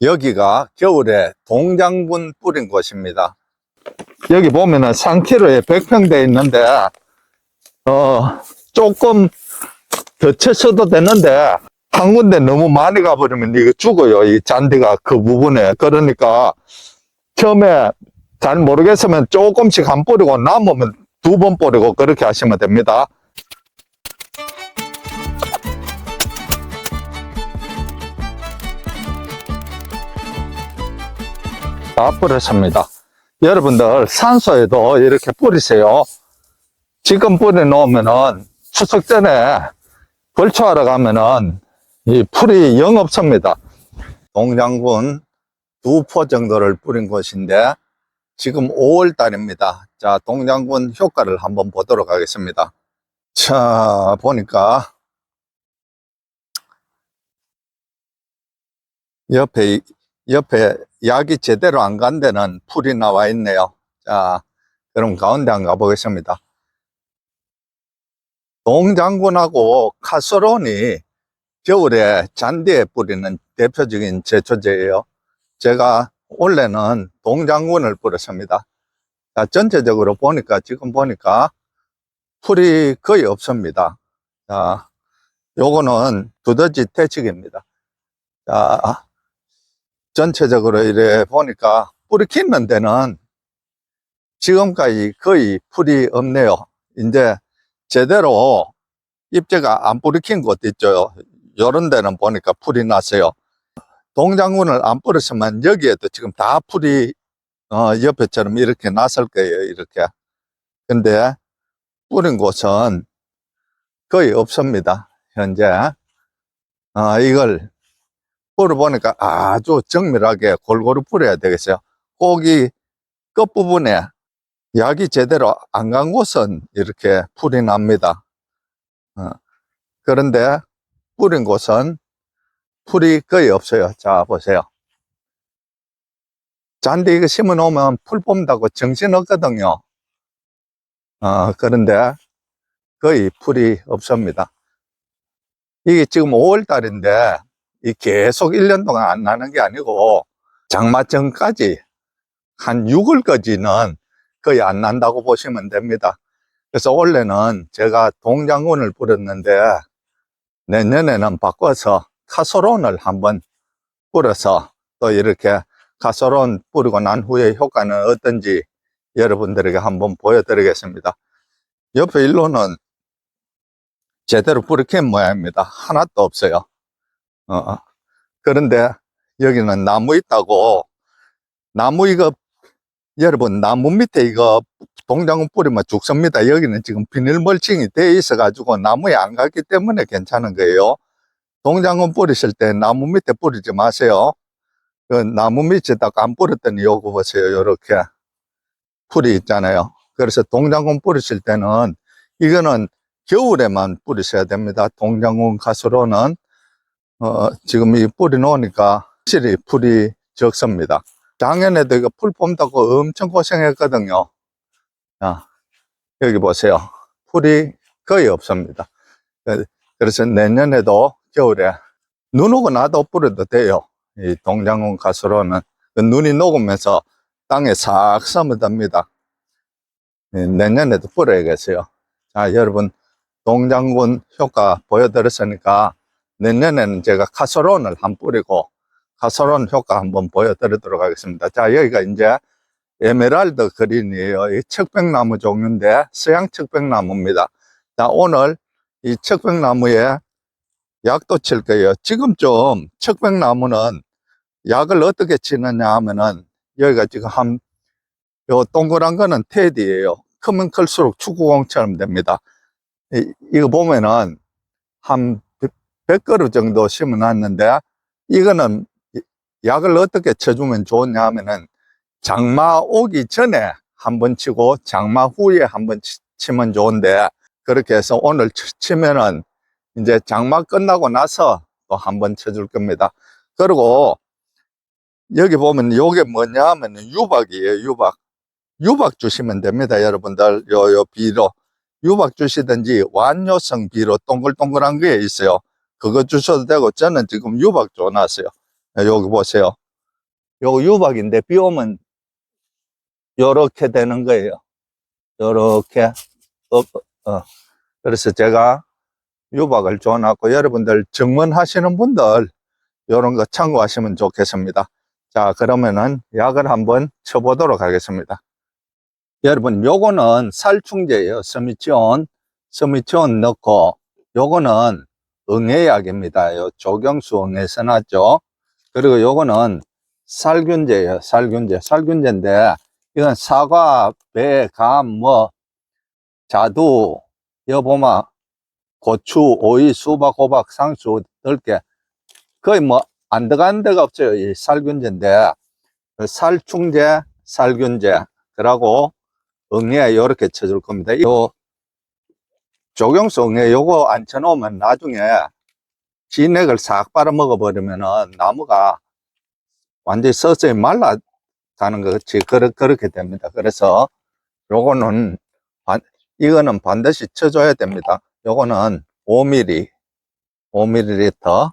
여기가 겨울에 동장군 뿌린 곳입니다. 여기 보면은 3km에 100평 돼 있는데, 어, 조금 더 쳤어도 되는데, 한 군데 너무 많이 가버리면 이거 죽어요. 이 잔디가 그 부분에. 그러니까, 처음에 잘 모르겠으면 조금씩 한 뿌리고 남으면 두 번 뿌리고 그렇게 하시면 됩니다. 다 뿌렸습니다. 여러분들 산소에도 이렇게 뿌리세요. 지금 뿌려 놓으면은 추석 전에 벌초하러 가면은 이 풀이 영 없습니다. 동장군 두 포 정도를 뿌린 곳인데 지금 5월 달입니다. 자, 동장군 효과를 한번 보도록 하겠습니다. 자, 보니까 옆에 옆에 약이 제대로 안 간 데는 풀이 나와 있네요. 자, 그럼 가운데 한번 가보겠습니다. 동장군하고 카스론이 겨울에 잔디에 뿌리는 대표적인 제초제예요. 제가 원래는 동장군을 뿌렸습니다. 자, 전체적으로 보니까, 지금 보니까 풀이 거의 없습니다. 자, 요거는 두더지 퇴치기입니다. 자, 전체적으로 이래 보니까 뿌리 키는 데는 지금까지 거의 풀이 없네요. 이제 제대로 잎제가 안 뿌리 킨 곳 있죠. 요런 데는 보니까 풀이 났어요. 동장군을 안 뿌렸으면 여기에도 지금 다 풀이 어, 옆에처럼 이렇게 났을 거예요. 이렇게. 근데 뿌린 곳은 거의 없습니다. 현재. 어, 이걸 뿌려 보니까 아주 정밀하게 골고루 뿌려야 되겠어요. 꼭이 끝부분에 약이 제대로 안 간 곳은 이렇게 풀이 납니다. 어, 그런데 뿌린 곳은 풀이 거의 없어요. 자, 보세요. 잔디 이거 심어 놓으면 풀 뽑는다고 정신 없거든요. 어, 그런데 거의 풀이 없습니다. 이게 지금 5월 달인데 이 계속 1년 동안 안 나는 게 아니고 장마 전까지 한 6월까지는 거의 안 난다고 보시면 됩니다. 그래서 원래는 제가 동장군을 뿌렸는데 내년에는 바꿔서 카소론을 한번 뿌려서 또 이렇게 카소론 뿌리고 난 후에 효과는 어떤지 여러분들에게 한번 보여드리겠습니다. 옆에 일로는 제대로 뿌리킨 모양입니다. 하나도 없어요. 어, 그런데 여기는 나무 있다고 나무 이거 여러분 나무 밑에 이거 동장군 뿌리면 죽습니다. 여기는 지금 비닐 멀칭이 돼 있어 가지고 나무에 안 갔기 때문에 괜찮은 거예요. 동장군 뿌리실 때 나무 밑에 뿌리지 마세요. 그 나무 밑에다가 안 뿌렸더니 요거 보세요. 요렇게 풀이 있잖아요. 그래서 동장군 뿌리실 때는 이거는 겨울에만 뿌리셔야 됩니다. 동장군 가수로는 어, 지금 이 뿌리 놓으니까 확실히 풀이 적습니다. 작년에도 이거 풀 뽑다고 엄청 고생했거든요. 자, 여기 보세요. 풀이 거의 없습니다. 그- 그래서 내년에도 겨울에 눈 오고 나도 뿌려도 돼요. 이 동장군 가수로는 그 눈이 녹으면서 땅에 싹 스며듭니다. 예, 내년에도 뿌려야겠어요. 자, 여러분, 동장군 효과 보여드렸으니까 내년에는 제가 카소론을 한 뿌리고 카소론 효과 한번 보여드리도록 하겠습니다. 자, 여기가 이제 에메랄드 그린이에요. 이 척백나무 종류인데 서양 척백나무입니다. 자, 오늘 이 척백나무에 약도 칠 거예요. 지금 좀 척백나무는 약을 어떻게 치느냐 하면은 여기가 지금 한, 요 동그란 거는 테디예요. 크면 클수록 축구공처럼 됩니다. 이, 이거 보면은 한 100그루 정도 심어 놨는데 이거는 약을 어떻게 쳐주면 좋냐 하면은 장마 오기 전에 한 번 치고 장마 후에 한 번 치면 좋은데 그렇게 해서 오늘 치- 치면은 이제 장마 끝나고 나서 또 한 번 쳐줄 겁니다. 그리고 여기 보면 요게 뭐냐 하면 유박이에요, 유박. 유박 주시면 됩니다, 여러분들. 요, 요 비로. 유박 주시든지 완효성 비로 동글동글한 게 있어요. 그거 주셔도 되고, 저는 지금 유박 줘놨어요. 여기 보세요. 요거 유박인데 비 오면 요렇게 되는 거예요. 요렇게 어, 어. 그래서 제가 유박을 줘놨고 여러분들 정원하시는 분들 요런 거 참고하시면 좋겠습니다. 자 그러면은 약을 한번 쳐보도록 하겠습니다. 여러분 요거는 살충제예요. 서미치온 서미치온 넣고 요거는 응애약입니다. 요 조경수 응애 써놨죠. 그리고 요거는 살균제예요. 살균제. 살균제인데 이건 사과, 배, 감, 뭐 자두, 여보마, 고추, 오이, 수박, 호박, 상추, 들깨 거의 뭐 안 들어가는 데가 없어요. 이 살균제인데 그 살충제, 살균제 그러고 응애 요렇게 쳐줄 겁니다. 요 응애 요거 안 쳐놓으면 나중에 진액을 싹 빨아 먹어버리면은 나무가 완전히 서서히 말라가는 것 같이 그렇, 그렇게 됩니다. 그래서 요거는 반- 이거는 반드시 쳐줘야 됩니다. 요거는 5ml, 5ml.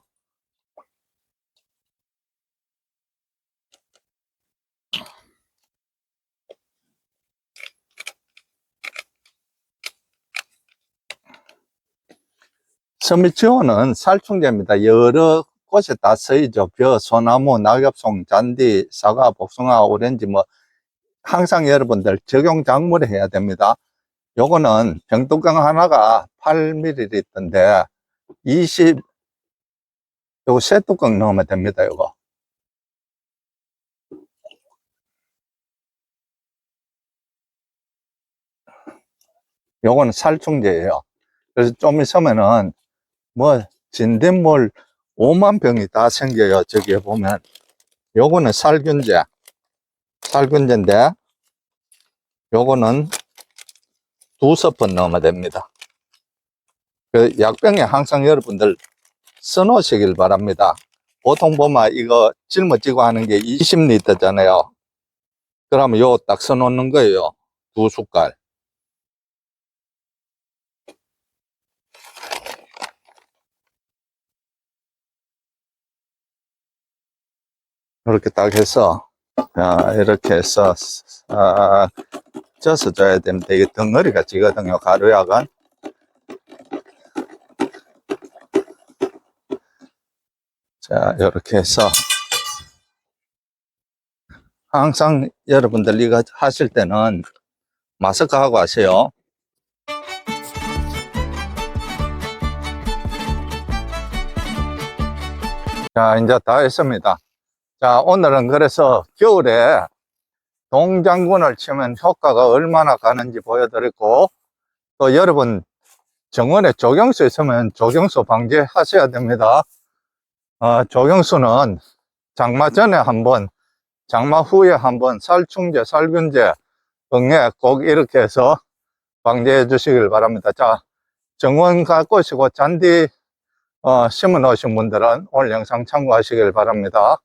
서미지호는 살충제입니다. 여러 곳에 다 쓰이죠. 벼, 소나무, 낙엽송, 잔디, 사과, 복숭아, 오렌지 뭐 항상 여러분들 적용 작물에 해야 됩니다. 요거는 병뚜껑 하나가 8ml인데 20 요거 세 뚜껑 넣으면 됩니다. 요거. 요거는 살충제예요. 그래서 좀 있으면은 뭐 진딧물 5만 병이 다 생겨요. 저기에 보면 요거는 살균제. 살균제인데 요거는 두 스푼 넣으면 됩니다. 그 약병에 항상 여러분들 써놓으시길 바랍니다. 보통 보면 이거 짊어지고 하는 게 20리터잖아요. 그러면 요거 딱 써놓는 거예요. 두 숟갈. 이렇게 딱 해서, 자, 이렇게 해서, 아, 쪄서 줘야 됩니다. 이게 덩어리가 지거든요, 가루약은. 자, 이렇게 해서. 항상 여러분들 이거 하실 때는 마스크 하고 하세요. 자, 이제 다 했습니다. 자, 오늘은 그래서 겨울에 동장군을 치면 효과가 얼마나 가는지 보여드렸고, 또 여러분 정원에 조경수 있으면 조경수 방지하셔야 됩니다. 어, 조경수는 장마 전에 한번, 장마 후에 한번 살충제, 살균제, 응애 꼭 이렇게 해서 방지해 주시길 바랍니다. 자, 정원 갖고 오시고 잔디 어, 심어 놓으신 분들은 오늘 영상 참고하시길 바랍니다.